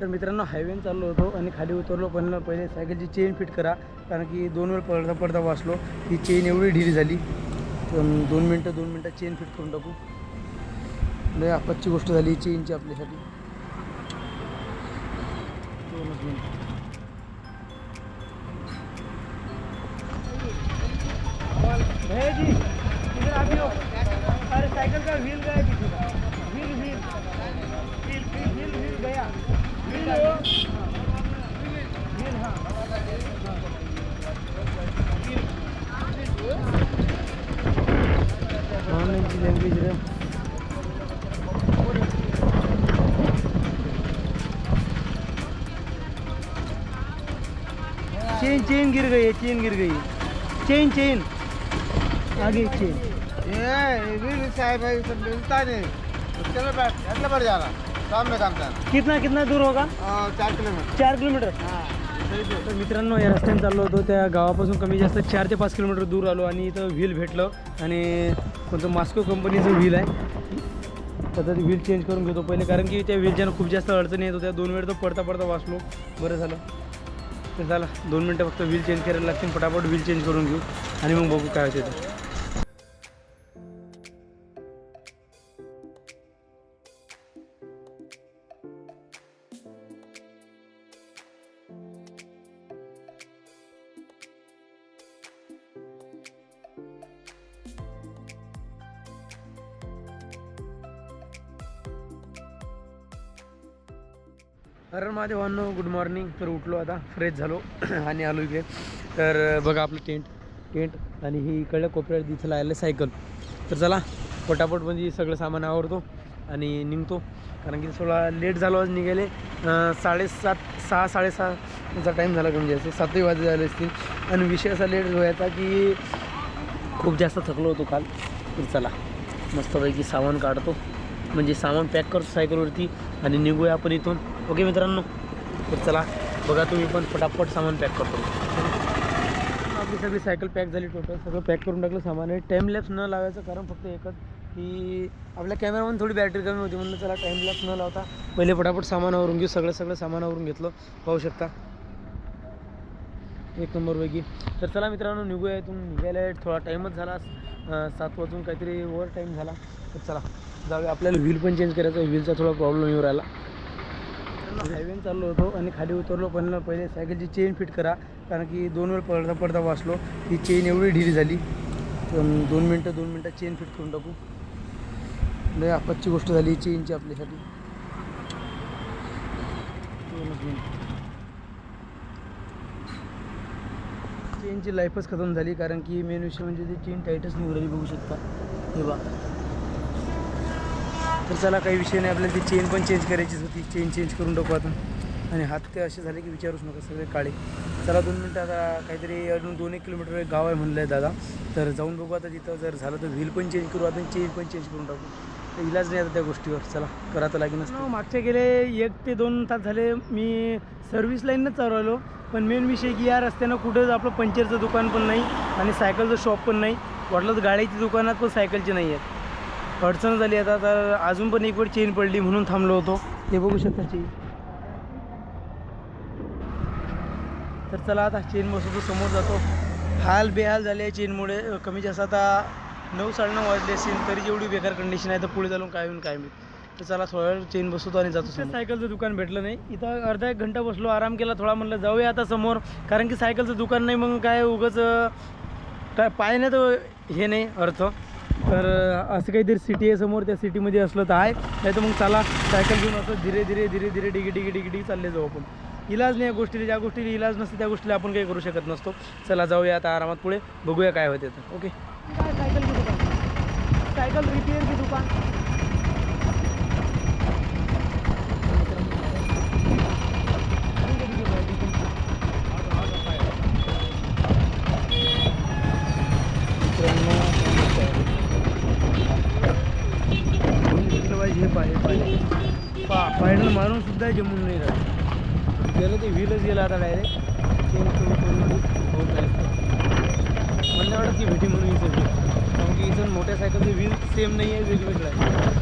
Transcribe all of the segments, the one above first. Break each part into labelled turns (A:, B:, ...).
A: तर मित्रांनो हायवेन चाललो होतो आणि खाली उतरलो पण पहिले सायकलची चेन फिट करा. कारण की दोन वेळ पडता पडता वाचलो. ती चेन एवढी ढिली झाली. दोन मिनटं दोन मिनटं चेन फिट करून टाकू. लय आपत्ची गोष्ट झाली चेनची आपल्यासाठी. दोनच मिनटं. हो. अरे का व्हील का गई है चेन गिर गई चेन चेन आगे चेन
B: साहब है सब मिलता नहीं. चलो बैठ अगले जा रहा काम
A: कितना कितना दूर होगा?
B: चार किलोमीटर.
A: चार किलोमीटर? तर मित्रांनो या रस्त्याने चाललो होतो त्या गावापासून कमी जास्त चार ते पाच किलोमीटर दूर आलो आणि इथं व्हील भेटलं. आणि कोणतं मास्को कंपनीचं व्हील आहे. तर ते व्हील चेंज करून घेतो पहिले कारण की त्या व्हीलच्यानं खूप जास्त अडचणी येत होत्या. दोन वेळ तर पडता पडता वाचलो. बरं झालं. तर झालं. दोन मिनटं फक्त व्हील चेंज करायला लागतील. फटाफट व्हील चेंज करून घेऊ. आणि मग बघू काय होते ते. महादेवांनो गुड मॉर्निंग तर उठलो आता फ्रेश झालो आणि आलो इकडे. तर बघा आपलं टेंट टेंट आणि ही इकडल्या कोपऱ्यात तिथं लायलं सायकल तर चला पटापट म्हणजे सगळं सामान आवरतो आणि निघतो. कारण की थोडा लेट झालो आज निघाले. साडेसात सहा साडेसहाचा टाईम झाला कमी जास्त. सातही वाजे झाले असतील. आणि विषय असा लेट व्हायचा की खूप जास्त थकलो होतो काल. तर चला मस्तपैकी सामान काढतो. म्हणजे सामान पॅक करतो सायकलवरती आणि निघूया आपण इथून. ओके मित्रांनो? तर चला बघा तुम्ही पण फटाफट सामान पॅक करतो. आपली सगळी सायकल पॅक झाली टोटल सगळं पॅक करून टाकलं सामान. आहे टाईम लॅप्स न लावायचं कारण फक्त एकच की आपल्या कॅमेरामध्ये थोडी बॅटरी कमी होती म्हणून चला टाईम लॅप्स न लावता पहिले फटाफट सामानावरून घेऊ. सगळं सगळं सामानावरून घेतलं. पाहू शकता. एक नंबरपैकी तर चला मित्रांनो निघूया इथून. निघायला थोडा टाईमच झाला. सात वाजून काहीतरी ओव्हर टाईम झाला. तर चला जाऊया. आपल्याला व्हील पण चेंज करायचं व्हीलचा थोडा प्रॉब्लेम येऊ राहिला. हायवेन चाललो होतो आणि खाली उतरलो. पण पहिले सायकलची चेन फिट करा. कारण की दोन वेळ पडता पडता वाचलो. ती चेन एवढी ढिली झाली. दोन मिनटं दोन मिनटं चेन फिट करून टाकू. लय आपत्ची गोष्ट झाली चेनची आपल्यासाठी. चेनची लाईफच खतम झाली. कारण की मेन विषय म्हणजे ती चेन टाईटच निघून राहिली. बघू शकता. हे बा तर चला काही विषय नाही. आपल्याला ती चेन पण चेंज करायचीच होती. चेन चेंज करून टाकू आपण. आणि हात ते असे झाले की विचारूच नका सगळे काळे. चला दोन मिनटं आता काहीतरी अजून दोन एक किलोमीटर एक गाव आहे म्हणलं आहे दादा. तर जाऊन बघू आता तिथं जर झालं तर व्हील पण चेंज करू आपण चेन पण चेंज करून टाकू. तर इलाज नाही आता त्या गोष्टीवर. चला करा तर लागेल मागच्या गेले एक ते दोन तास झाले मी सर्व्हिस लाईनच चालवलो. पण मेन विषय की या रस्त्यानं कुठंच आपलं पंक्चरचं दुकान पण नाही आणि सायकलचं शॉप पण नाही. वाटलं तर गाड्याची दुकानात पण सायकलची नाही आहेत. अडचण झाली आता तर अजून पण एक वेळ चेन पडली म्हणून थांबलो होतो. ते बघू शकता चेन तर चला आता चेन बसवतो समोर जातो. हाल बेहाल झाले आहे चेनमुळे. कमी जास्त आता नऊ साडेनऊ वाजले असेल तरी जेवढी बेकार कंडिशन आहे तर पुढे चालून काय होईल काय मी तर चला थोडा वेळ चेन बसवतो आणि जातो सायकलचं दुकान भेटलं नाही. इथं अर्धा एक घंटा बसलो आराम केला थोडा म्हणलं जाऊया आता समोर. कारण की सायकलचं दुकान नाही मग काय उगाच पाय नाही तर हे नाही अर्थ. तर असं काहीतरी सिटी आहे समोर त्या सिटीमध्ये असलं तर आहे. नाही तर मग चला सायकल घेऊन असं धीरे धीरे धीरे धीरे डिगी डिगी डिगी डिगी चालले जाऊ आपण. इलाज नाही या गोष्टीला ज्या गोष्टीला इलाज नसते त्या गोष्टीला आपण काही करू शकत नसतो. चला जाऊया आता आरामात पुढे. बघूया काय होते तर. ओके काय सायकल की दुकान सायकल रिपेअर की दुकान? मारून जमून नाही राहत गेलं ते व्हीलच गेलं आता डायरेक्ट चेंज करून करून होत नाही. मला वाटत की भेटी म्हणून इथं कारण की इथं मोठ्या सायकलचे व्हील सेम नाही आहे वेगवेगळं आहे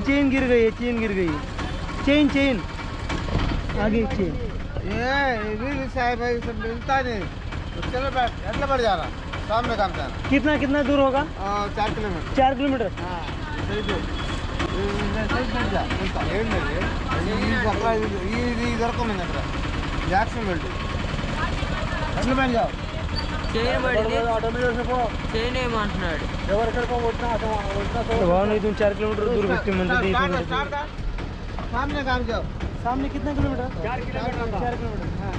A: चेन चेन गिर गई है चेन गिर गई। चेन चेन आगे चेन
B: ये वीर साहब है सब मिलता नहीं। तो चलो बैठ अगले बढ़ जाना। सामने काम जाना।
A: कितना कितना दूर होगा?
B: और चार किलोमीटर।
A: चार किलोमीटर?
B: हाँ सही तो सही बैठ जा। मिलता है नहीं ये सकला ये ये इधर को मैंने करा। जैक्सन बेल्ट अगले बैठ जाओ।
C: చైన్ పడింది చైన్ ఏమంటున్నాడు
A: भावना इथून चार किलोमीटर दूर भेटते म्हणते ते
B: स्टार्ट
A: इथून
B: स्टार्ट सामने काम जाओ
A: सामने कितना किलोमीटर
B: चार किलोमीटर
A: चार किलोमीटर
B: हाँ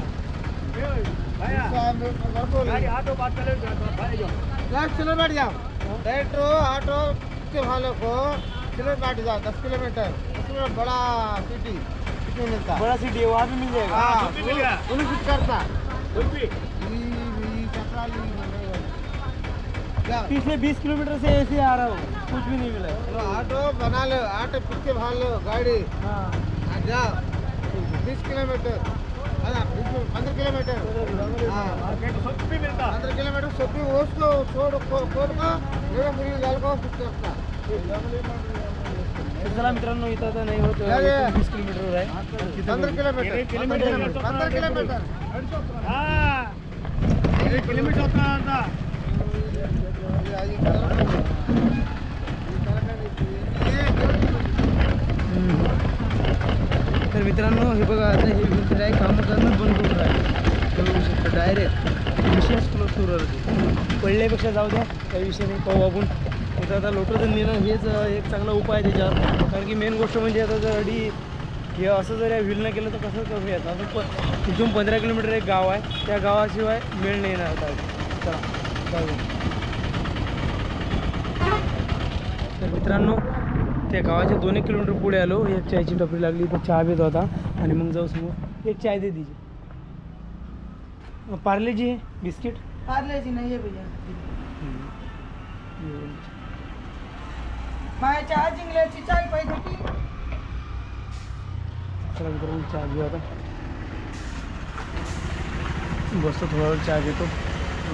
B: यार चलो बैठ जाओ बैठो ऑटो के वालों को चलो बैठ जाओ दस किलोमीटर दस किलोमीटर बड़ा सिटी सिटी मिलता है
A: बड़ा सिटी है वहाँ भी मिल जाएगा
B: हाँ उन्हें फिट करता
A: पिछले बीस किलोमीटर से ऐसे आ रहा हूँ। कुछ भी नहीं मिला। है।
B: चलो ऑटो बना लो ऑटो पीछे भाग लो गाड़ी।
A: हाँ।
B: जाओ। बीस किलोमीटर। पंद्रह किलोमीटर। हाँ। पंद्रह किलोमीटर सोपी उसको छोड़ खोल को। मेरे मुली जाल को फिट करता
A: तर चला मित्रांनो इथं आता नाही होत. वीस किलोमीटरवर आहे.
B: पंद्रह किलोमीटर। किलोमीटर. पंद्रह किलोमीटर।
A: तर मित्रांनो हे बघा आता हे मित्र आहे कामं करणं बंद करून राहिले. बघू डायरेक्ट विशेष क्लोज सुरू राहते पडल्यापेक्षा जाऊ द्या काही विषय नाही पाहू आपण. आता आता लोटं नेणं हेच एक चांगला उपाय आहे त्याच्यावर. कारण की मेन गोष्ट म्हणजे आता जर अडी हे असं जर या व्हीलनं केलं तर कसं कमी येतं आता प इथून पंधरा किलोमीटर एक गाव आहे. त्या गावाशिवाय मेळ नाही येणार. चला जाऊया. तर मित्रांनो त्या गावाच्या दोन एक किलोमीटर पुढे आलो. एक चायची टपरी लागली तर चहा पित होता. आणि मग जाऊ समोर एक चाय दे दीजिए. Parle G biscuit?
C: Parle G नहीं है भैया माझ्या चहा जिंकल्याची चाय पाहिजे की
A: चला मित्रांनो चहा घेऊ आता. बसतो थोडा वेळ चार्ज घेतो.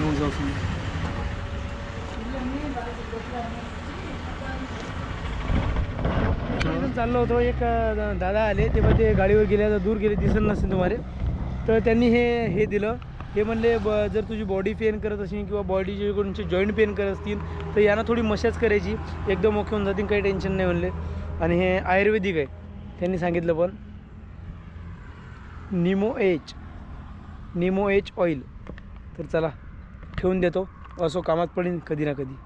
A: मग जाऊ समजा चाललो होतो एक दादा आले ते पण ते गाडीवर गेले आता दूर गेले दिसत नसेल तुम्हाला तर त्यांनी हे हे दिलं. हे म्हणले ब जर तुझी बॉडी पेन करत असेल किंवा बॉडीचे कोणचे जॉईंट पेन करत असतील तर यांना थोडी मशाज करायची. एकदम ओके होऊन जातील काही टेन्शन नाही म्हणले. आणि हे आयुर्वेदिक आहे. त्यांनी सांगितलं पण. निमो एच. निमो एच ऑइल तर चला ठेवून देतो. असो कामात पडेल कधी ना कधी.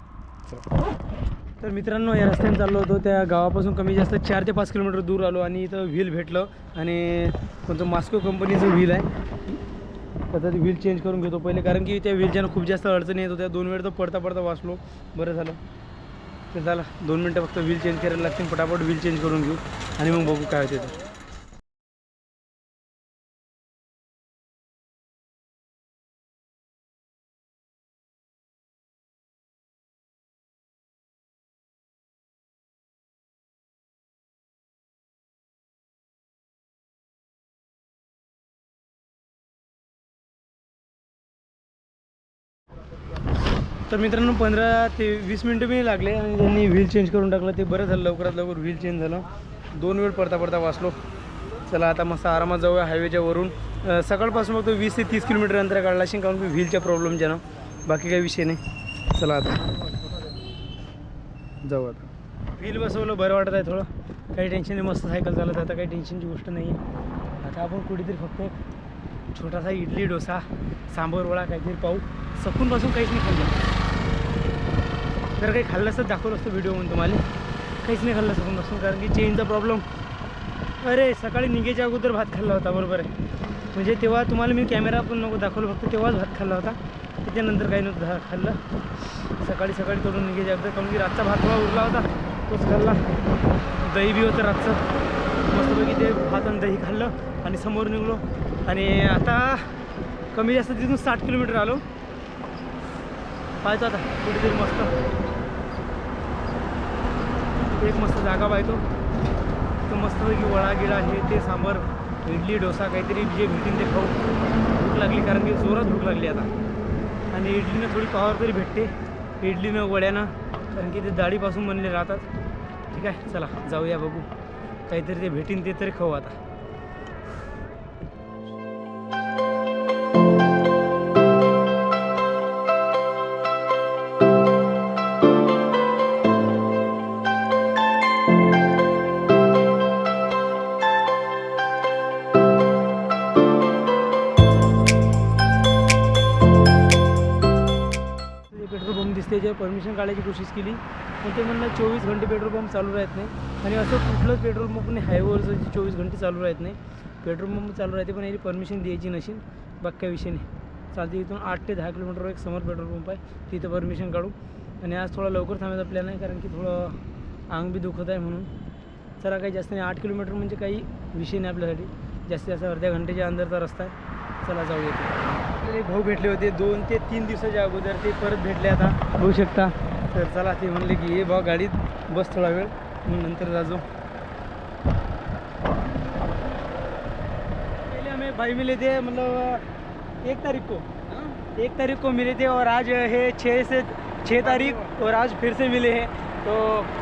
A: तर मित्रांनो या रस्त्याने चाललो होतो. त्या गावापासून कमी जास्त चार ते पाच किलोमीटर दूर आलो आणि इथं व्हील भेटलं आणि कोणतं मास्को कंपनीचं व्हील आहे. आता ते व्हील चेंज करून घेतो पहिले कारण की त्या व्हीलच्यानं खूप जास्त अडचणी येत होत्या. दोन वेळ तर पडता पडता वाचलो. बरं झालं. तर झालं दोन मिनटं फक्त व्हील चेंज करायला लागतील. पटापट व्हील चेंज करून घेऊ आणि मग बघू काय होते तर मित्रांनो पंधरा ते वीस मिनटं मी लागले आणि त्यांनी व्हील चेंज करून टाकलं. ते बरं झालं लवकरात लवकर व्हील चेंज झालं. दोन वेळ पडता पडता वाचलो. चला आता मस्त आरामात जाऊया हायवेच्या वरून. सकाळपासून फक्त वीस ते तीस किलोमीटर अंतर काढला असेल कारण की व्हीलच्या प्रॉब्लेमच्या ना बाकी काही विषय नाही. चला आता. जाऊ आता. व्हील बसवलं बरं वाटत आहे थोडं. काही टेन्शन नाही मस्त सायकल चालत आता काही टेन्शनची गोष्ट नाही आहे आता आपण कुठेतरी फक्त एक छोटासा इडली डोसा सांबर वडा काहीतरी पाहू. सकूनपासून काहीच नाही खाल्लं. जर काही खाल्लं असतं दाखवलं असतं व्हिडिओमध्ये तुम्हाला. काहीच नाही खाल्लं सकूनपासून कारण की चेनचा प्रॉब्लेम अरे सकाळी निघायच्या अगोदर भात खाल्ला होता बरोबर आहे. म्हणजे तेव्हा तुम्हाला मी कॅमेरा पण नको दाखवलं फक्त तेव्हाच भात खाल्ला होता. त्याच्यानंतर काही नव्हतं खाल्लं. सकाळी सकाळी तोडून निघायच्या अगोदर कारण की रातचा भात थोडा उरला होता तोच खाल्ला. दही बी होतं रातचं. मस्तपैकी ते भात आणि दही खाल्लं आणि समोर निघलो. आणि आता कमी जास्त तिथून साठ किलोमीटर आलो. पाहायचं आता कुठेतरी मस्त. एक मस्त जागा पाहतो. तर मस्तपैकी वडा गिळा हे ते सांबर इडली डोसा काहीतरी जे भेटेल ते खाऊ. भूक लागली कारण की जोरात भूक लागली आता. आणि इडलीनं थोडी पावर तरी भेटते. इडलीनं वड्यानं कारण की ते डाळीपासून बनले राहतात. ठीक आहे चला जाऊया बघू. काहीतरी ते भेटीन ते तरी खाऊ आता. त्याच्या परमिशन काढायची कोशिश केली पण ते म्हणलं चोवीस घंटे पेट्रोल पंप चालू राहत नाही. आणि असं कुठलंच पेट्रोल पंप नाही हायवेवरचं जे चोवीस घंटे चालू राहत नाही. पेट्रोल पंप चालू राहते पण याची परमिशन द्यायची नसेल बाकी विषय नाही. चालते इथून आठ ते दहा किलोमीटरवर एक समोर पेट्रोल पंप आहे. तिथं परमिशन काढू. आणि आज थोडा लवकर थांबायचा प्लॅन आहे कारण की थोडं अंग बी दुखत आहे म्हणून. चला काही जास्त नाही. आठ किलोमीटर म्हणजे काही विषय नाही आपल्यासाठी. जास्तीत जास्त अर्ध्या घंटेच्या अंदरचा रस्ता आहे. चला. आपल्याला एक भाऊ भेटले होते. दोन ते तीन दिवसाच्या अगोदर ते परत भेटले आता. बघू शकता. तर चला ते म्हणले की ये भाऊ गाडीत बस थोडा वेळ. मग नंतर जाजो. पहले हमें भाई मिले थे मतलब एक तारीख को. एक तारीख को मिले थे और आज है छः से छः तारीख और आज फिर से मिले हैं. तो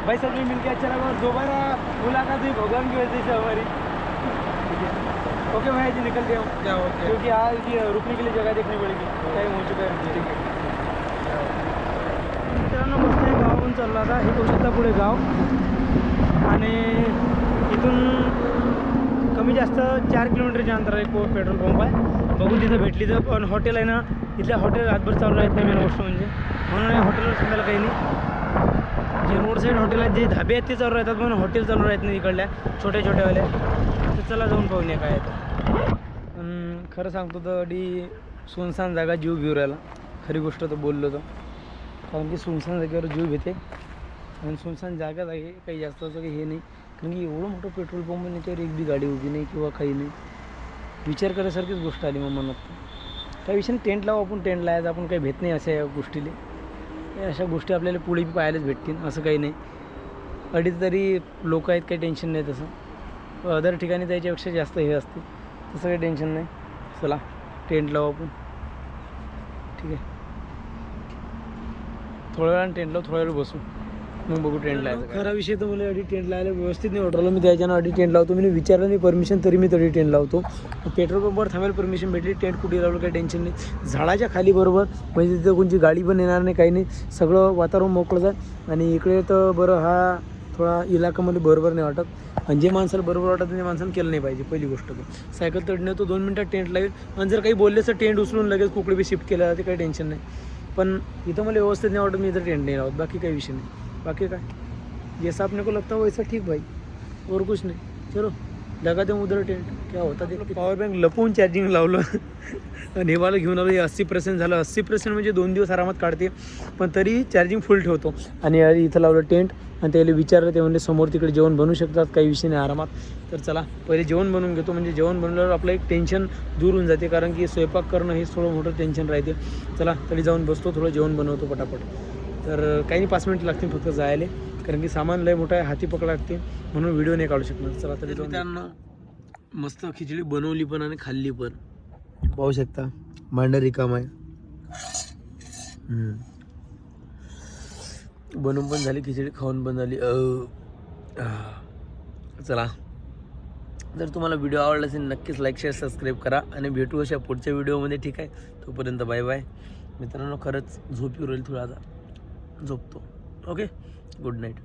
A: भाई सब में मिलकर अच्छा लगा और दोबारा मुलाकात हुई भगवान की वजह से हमारी. है? ओके भाई जी निकलते
B: क्या ओके
A: क्योंकि आज ये रुकने के लिए जगह देखनी पड़ेगी टाइम हो चुका है ठीक आहे मित्रांनो मस्त एक गावाहून चालला आता हे शकता पुढे गाव। आणि इथून कमी जास्त चार किलोमीटरच्या अंतरावर एक पेट्रोल पंप आहे. बघू तिथं भेटली तर पण हॉटेल आहे ना इथल्या हॉटेल रातभर चालू राहत नाही मेन गोष्ट म्हणजे. म्हणून हॉटेलवर सांगायला काही नाही. जे रोड साईड हॉटेल आहेत जे धाबे आहेत ते चालू राहतात पण हॉटेल चालू राहत नाही इकडल्या. छोट्या छोट्यावाल्या तर चला जाऊन पाहून काय पण खरं सांगतो तर अडी सुनसान जागा जीव घेऊ राहिला. खरी गोष्ट तर बोललो तर. कारण की सुनसान जागेवर जीव घेते. आणि सुनसान जागा आहे काही जास्त असं काही हे नाही. कारण की एवढं मोठं पेट्रोल पंप नाही त्यावर एक बी गाडी उभी नाही किंवा काही नाही. विचार करायसारखीच गोष्ट आली मग मनात. त्या विषयाने टेंट लावू आपण टेंट लावायचं आपण काही भेट नाही अशा या गोष्टीला. अशा गोष्टी आपल्याला पुढे बी पाहायलाच भेटतील असं काही नाही. अडीच तरी लोक आहेत काही टेन्शन नाही तसं. अदर ठिकाणी त्याच्यापेक्षा जास्त हे असते. तसं काही टेन्शन नाही. चला टेंट लावू आपण. ठीक आहे. थोड्या वेळानं टेंट लावू थोड्या वेळ बसू. मग बघू टेंट लावायचं खरा विषय तर मला अडी टेंट लावायला व्यवस्थित नाही वाटलं. मी त्याच्यानं अडी टेंट लावतो. मी विचारलं नाही परमिशन तरी मी तरी टेंट लावतो. पेट्रोल पंपवर थांबायला परमिशन भेटली. टेंट कुठे लावलं काही टेन्शन नाही. झाडाच्या खाली बरोबर. म्हणजे तिथं कोणची गाडी पण येणार नाही काही नाही. सगळं वातावरण मोकळं आहे. आणि इकडे तर बरं हा थोडा इलाकामध्ये बरोबर नाही वाटत. आणि जे माणसाला बरोबर वाटत ते माणसानं केलं नाही पाहिजे. पहिली गोष्ट तर. सायकल तडणे तो दोन मिनटात टेंट लावेल. आणि जर काही बोलले तर टेंट उचलून लगेच कुकडे बी शिफ्ट केलं जाते काही टेन्शन नाही. पण इथं मला व्यवस्थित नाही वाटत मी इथं टेंट नाही लावत. बाकी काही विषय नाही. बाकी काय? जैसा अपने को लगता है वैसा ठीक भाई और कुछ नाही। चलो लगा दे उधर टेंट क्या होता ते पॉवर बँक लपवून चार्जिंग लावलं. आणि मला घेऊन आलो हे अस्सी पर्सेंट झालं. अस्सी पर्सेंट म्हणजे दोन दिवस आरामात काढते पण तरी चार्जिंग फुल ठेवतो. आणि इथं लावलं टेंट आणि त्याला विचारलं ते म्हणजे समोर तिकडे जेवण बनवू शकतात काही विषय नाही आरामात. तर चला पहिले जेवण बनवून घेतो. म्हणजे जेवण बनवल्यावर आपलं एक टेन्शन दूर होऊन जाते कारण की स्वयंपाक करणं हे थोडं मोठं टेन्शन राहते. चला तरी जाऊन बसतो थोडं जेवण बनवतो पटापट. तर काही नाही पाच मिनिट लागतील फक्त जायला. कारण की सामान लय मोठं आहे हाती पकड लागते. म्हणून व्हिडिओ नाही काढू शकणार. चला तरी त्यांना मस्त खिचडी बनवली पण आणि खाल्ली पण. पाहू शकता. मांडा रिकाम आहे. बनवून पण झाली खिचडी खाऊन पण झाली. चला. जर तुम्हाला व्हिडिओ आवडला असेल नक्कीच लाईक शेअर सबस्क्राईब करा आणि भेटू अशा पुढच्या व्हिडिओमध्ये ठीक आहे? तोपर्यंत बाय बाय मित्रांनो खरंच झोप येऊ राहील थोडा आता. झोपतो. Okay good night